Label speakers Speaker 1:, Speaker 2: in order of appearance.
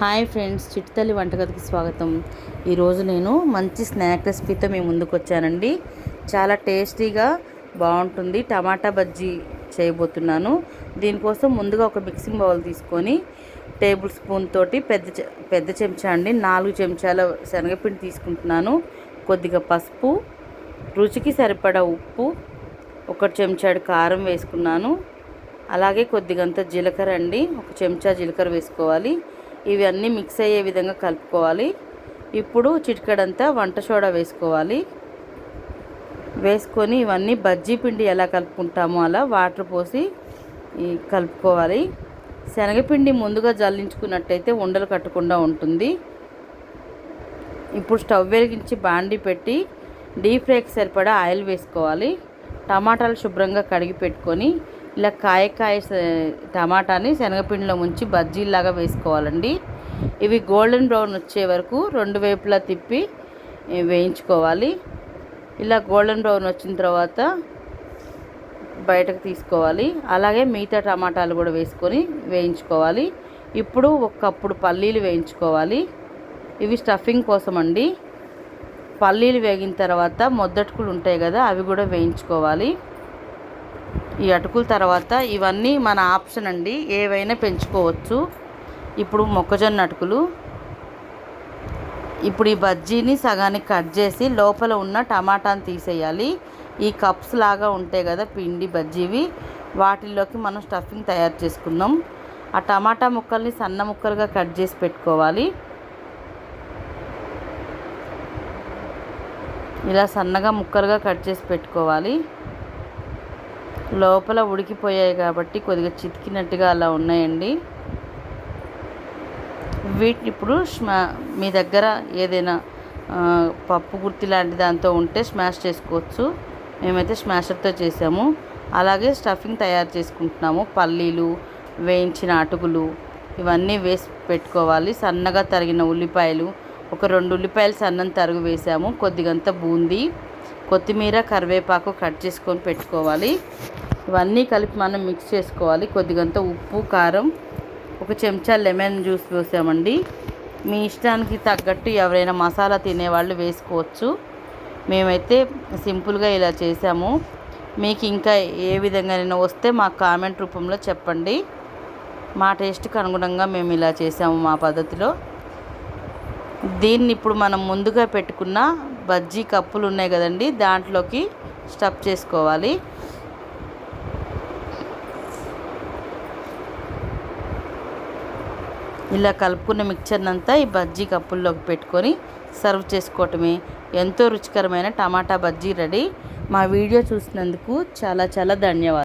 Speaker 1: Hi friends చిట్టితల్లి వంటగదికి స్వాగతం. ఈరోజు నేను మంచి స్నాక్ రెసిపీతో మేము ముందుకు వచ్చానండి. చాలా టేస్టీగా బాగుంటుంది. టమాటా బజ్జీ చేయబోతున్నాను. దీనికోసం ముందుగా ఒక మిక్సింగ్ బౌల్ తీసుకొని టేబుల్ స్పూన్ తోటి పెద్ద పెద్ద చెంచా అండి నాలుగు చెంచాల శనగపిండి తీసుకుంటున్నాను. కొద్దిగా పసుపు రుచికి సరిపడా ఉప్పు ఒక చెంచాడు కారం వేసుకున్నాను. అలాగే కొద్దిగంత జీలకర్ర అండి ఒక చెంచా జీలకర్ర వేసుకోవాలి. ఇవన్నీ మిక్స్ అయ్యే విధంగా కలుపుకోవాలి. ఇప్పుడు చిటికడంతా వంట సోడా వేసుకోవాలి. వేసుకొని ఇవన్నీ బజ్జీ పిండి ఎలా కలుపుకుంటామో అలా వాటర్ పోసి కలుపుకోవాలి. శనగపిండి ముందుగా జల్లించుకున్నట్టయితే ఉండలు కట్టకుండా ఉంటుంది. ఇప్పుడు స్టవ్ వెలిగించి బాండి పెట్టి డీప్ ఫ్రైకి సరిపడా ఆయిల్ వేసుకోవాలి. టమాటాలు శుభ్రంగా కడిగి పెట్టుకొని ఇలా కాయ కాయ టమాటాని శనగపిండిలో ముంచి బజ్జీలాగా వేసుకోవాలండి. ఇవి గోల్డెన్ బ్రౌన్ వచ్చే వరకు రెండు వైపులా తిప్పి వేయించుకోవాలి. ఇలా గోల్డెన్ బ్రౌన్ వచ్చిన తర్వాత బయటకు తీసుకోవాలి. అలాగే మిగతా టమాటాలు కూడా వేసుకొని వేయించుకోవాలి. ఇప్పుడు ఒకప్పుడు పల్లీలు వేయించుకోవాలి. ఇవి స్టఫింగ్ కోసం అండి పల్లీలు వేగిన తర్వాత మొద్దటుకులు ఉంటాయి కదా అవి కూడా వేయించుకోవాలి. ఈ అటుకుల తర్వాత ఇవన్నీ మన ఆప్షన్ అండి. ఏవైనా పెంచుకోవచ్చు. ఇప్పుడు మొక్కజొన్న అటుకులు. ఇప్పుడు ఈ బజ్జీని సగానికి కట్ చేసి లోపల ఉన్న టమాటాని తీసేయాలి. ఈ కప్స్ లాగా ఉంటాయి కదా పిండి బజ్జీవి. వాటిల్లోకి మనం స్టఫింగ్ తయారు చేసుకుందాం. ఆ టమాటా ముక్కల్ని సన్న ముక్కలుగా కట్ చేసి పెట్టుకోవాలి. ఇలా సన్నగా ముక్కలుగా కట్ చేసి పెట్టుకోవాలి. లోపల ఉడికిపోయాయి కాబట్టి కొద్దిగా చితికినట్టుగా అలా ఉన్నాయండి. వీటిని ఇప్పుడు స్మా మీ దగ్గర ఏదైనా పప్పు గుర్తి లాంటి దాంతో ఉంటే స్మాష్ చేసుకోవచ్చు. మేమైతే స్మాషర్తో చేసాము. అలాగే స్టఫింగ్ తయారు చేసుకుంటున్నాము. పల్లీలు వేయించిన అటుకులు ఇవన్నీ వేసి పెట్టుకోవాలి. సన్నగా తరిగిన ఉల్లిపాయలు ఒక రెండు ఉల్లిపాయలు సన్నం తరుగు వేసాము. కొద్దిగంత బూందీ. కొత్తిమీర కరివేపాకు కట్ చేసుకొని పెట్టుకోవాలి. ఇవన్నీ కలిపి మనం మిక్స్ చేసుకోవాలి. కొద్దిగంత ఉప్పు కారం ఒక చెంచా లెమన్ జ్యూస్ పోసామండి. మీ ఇష్టానికి తగ్గట్టు ఎవరైనా మసాలా తినేవాళ్ళు వేసుకోవచ్చు. మేమైతే సింపుల్గా ఇలా చేసాము. మీకు ఇంకా ఏ విధంగానైనా వస్తే మాకు కామెంట్ రూపంలో చెప్పండి. మా టేస్ట్కి అనుగుణంగా మేము ఇలా చేసాము మా పద్ధతిలో. దీన్ని ఇప్పుడు మనం ముందుగా పెట్టుకున్న బజ్జీ కప్పులు ఉన్నాయి కదండి దాంట్లోకి స్టఫ్ చేసుకోవాలి. ఇలా కలుపుకున్న మిక్చర్ని అంతా ఈ బజ్జీ కప్పుల్లోకి పెట్టుకొని సర్వ్ చేసుకోవటమే. ఎంతో రుచికరమైన టమాటా బజ్జీ రెడీ. మా వీడియో చూసినందుకు చాలా చాలా ధన్యవాదాలు.